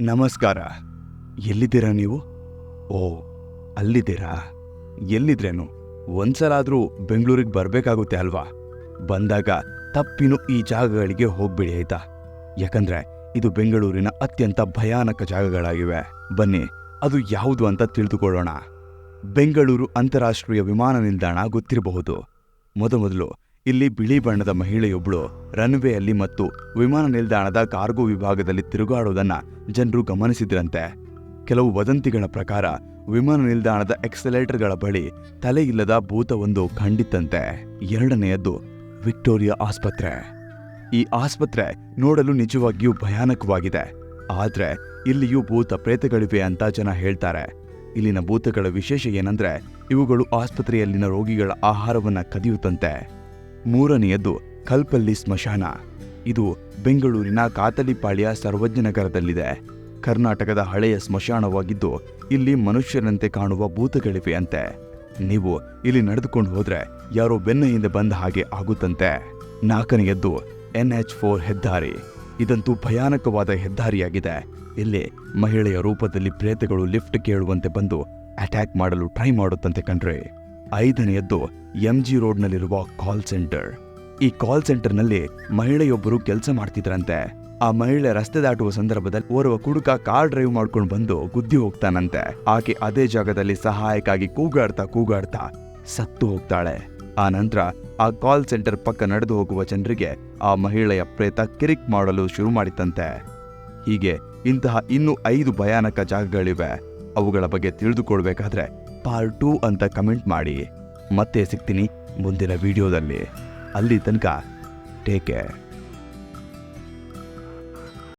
ನಮಸ್ಕಾರ. ಎಲ್ಲಿದ್ದೀರಾ ನೀವು? ಓ, ಅಲ್ಲಿದ್ದೀರಾ? ಎಲ್ಲಿದ್ರೇನು? ಒಂದ್ಸಲಾದ್ರೂ ಬೆಂಗಳೂರಿಗೆ ಬರಬೇಕಾಗುತ್ತೆ ಅಲ್ವಾ? ಬಂದಾಗ ತಪ್ಪಿನೂ ಈ ಜಾಗಗಳಿಗೆ ಹೋಗ್ಬಿಡಿ ಆಯ್ತಾ? ಯಾಕಂದ್ರೆ ಇದು ಬೆಂಗಳೂರಿನ ಅತ್ಯಂತ ಭಯಾನಕ ಜಾಗಗಳಾಗಿವೆ. ಬನ್ನಿ, ಅದು ಯಾವುದು ಅಂತ ತಿಳಿದುಕೊಳ್ಳೋಣ. ಬೆಂಗಳೂರು ಅಂತಾರಾಷ್ಟ್ರೀಯ ವಿಮಾನ ನಿಲ್ದಾಣ ಗೊತ್ತಿರಬಹುದು. ಮೊದಮೊದಲು ಇಲ್ಲಿ ಬಿಳಿ ಬಣ್ಣದ ಮಹಿಳೆಯೊಬ್ಬಳು ರನ್ವೇಯಲ್ಲಿ ಮತ್ತು ವಿಮಾನ ನಿಲ್ದಾಣದ ಕಾರ್ಗೋ ವಿಭಾಗದಲ್ಲಿ ತಿರುಗಾಡೋದನ್ನ ಜನರು ಗಮನಿಸಿದ್ರಂತೆ. ಕೆಲವು ವದಂತಿಗಳ ಪ್ರಕಾರ ವಿಮಾನ ನಿಲ್ದಾಣದ ಎಕ್ಸಲೇಟರ್ಗಳ ಬಳಿ ತಲೆ ಇಲ್ಲದ ಭೂತವೊಂದು ಕಂಡಿತ್ತಂತೆ. ಎರಡನೆಯದ್ದು, ವಿಕ್ಟೋರಿಯಾ ಆಸ್ಪತ್ರೆ. ಈ ಆಸ್ಪತ್ರೆ ನೋಡಲು ನಿಜವಾಗಿಯೂ ಭಯಾನಕವಾಗಿದೆ. ಆದರೆ ಇಲ್ಲಿಯೂ ಭೂತ ಪ್ರೇತಗಳಿವೆ ಅಂತ ಜನ ಹೇಳ್ತಾರೆ. ಇಲ್ಲಿನ ಭೂತಗಳ ವಿಶೇಷ ಏನಂದ್ರೆ ಇವುಗಳು ಆಸ್ಪತ್ರೆಯಲ್ಲಿನ ರೋಗಿಗಳ ಆಹಾರವನ್ನ ಕದಿಯುತ್ತಂತೆ. ಮೂರನೆಯದ್ದು ಕಲ್ಪಲ್ಲಿ ಸ್ಮಶಾನ. ಇದು ಬೆಂಗಳೂರಿನ ಕಾತಲಿಪಾಳ್ಯ ಸರ್ವಜ್ಞನಗರದಲ್ಲಿದೆ ಕರ್ನಾಟಕದ ಹಳೆಯ ಸ್ಮಶಾನವಾಗಿದ್ದು, ಇಲ್ಲಿ ಮನುಷ್ಯರಂತೆ ಕಾಣುವ ಭೂತಗಳಿವೆ ಅಂತೆ ನೀವು ಇಲ್ಲಿ ನಡೆದುಕೊಂಡು ಹೋದ್ರೆ ಯಾರೋ ಬೆನ್ನ ಹಿಂದೆ ಬಂದ ಹಾಗೆ ಆಗುತ್ತಂತೆ. ನಾಲ್ಕನೆಯದ್ದು ಎನ್ ಎಚ್ ಫೋರ್ ಹೆದ್ದಾರಿ. ಇದಂತೂ ಭಯಾನಕವಾದ ಹೆದ್ದಾರಿಯಾಗಿದೆ. ಇಲ್ಲಿ ಮಹಿಳೆಯ ರೂಪದಲ್ಲಿ ಪ್ರೇತಗಳು ಲಿಫ್ಟ್ ಕೇಳುವಂತೆ ಬಂದು ಅಟ್ಯಾಕ್ ಮಾಡಲು ಟ್ರೈ ಮಾಡುತ್ತಂತೆ ಕಣ್ರಿ. ಐದನೆಯದ್ದು ಎಂ ಜಿ ರೋಡ್ನಲ್ಲಿರುವ ಕಾಲ್ ಸೆಂಟರ್ ಈ ಕಾಲ್ ಸೆಂಟರ್ನಲ್ಲಿ ಮಹಿಳೆಯೊಬ್ಬರು ಕೆಲಸ ಮಾಡ್ತಿದ್ರಂತೆ. ಆ ಮಹಿಳೆ ರಸ್ತೆ ದಾಟುವ ಸಂದರ್ಭದಲ್ಲಿ ಓರ್ವ ಕುಡುಕ ಕಾರ್ ಡ್ರೈವ್ ಮಾಡ್ಕೊಂಡು ಬಂದು ಗುದ್ದಿ ಹೋಗ್ತಾನಂತೆ. ಆಕೆ ಅದೇ ಜಾಗದಲ್ಲಿ ಸಹಾಯಕ್ಕಾಗಿ ಕೂಗಾಡ್ತಾ ಕೂಗಾಡ್ತಾ ಸತ್ತು ಹೋಗ್ತಾಳೆ. ಆ ನಂತರ ಆ ಕಾಲ್ ಸೆಂಟರ್ ಪಕ್ಕ ನಡೆದು ಹೋಗುವ ಜನರಿಗೆ ಆ ಮಹಿಳೆಯ ಪ್ರೇತ ಕಿರಿಕ್ ಮಾಡಲು ಶುರು ಮಾಡಿತಂತೆ. ಹೀಗೆ ಇಂತಹ ಇನ್ನೂ ಐದು ಭಯಾನಕ ಜಾಗಗಳಿವೆ. ಅವುಗಳ ಬಗ್ಗೆ ತಿಳಿದುಕೊಳ್ಬೇಕಾದ್ರೆ ಪಾರ್ಟ್ ಟೂ ಅಂತ ಕಮೆಂಟ್ ಮಾಡಿ. ಮತ್ತೆ ಸಿಗ್ತೀನಿ ಮುಂದಿನ ವಿಡಿಯೋದಲ್ಲಿ ಅಲ್ಲಿ ತನಕ ಟೇಕ್ ಕೇರ್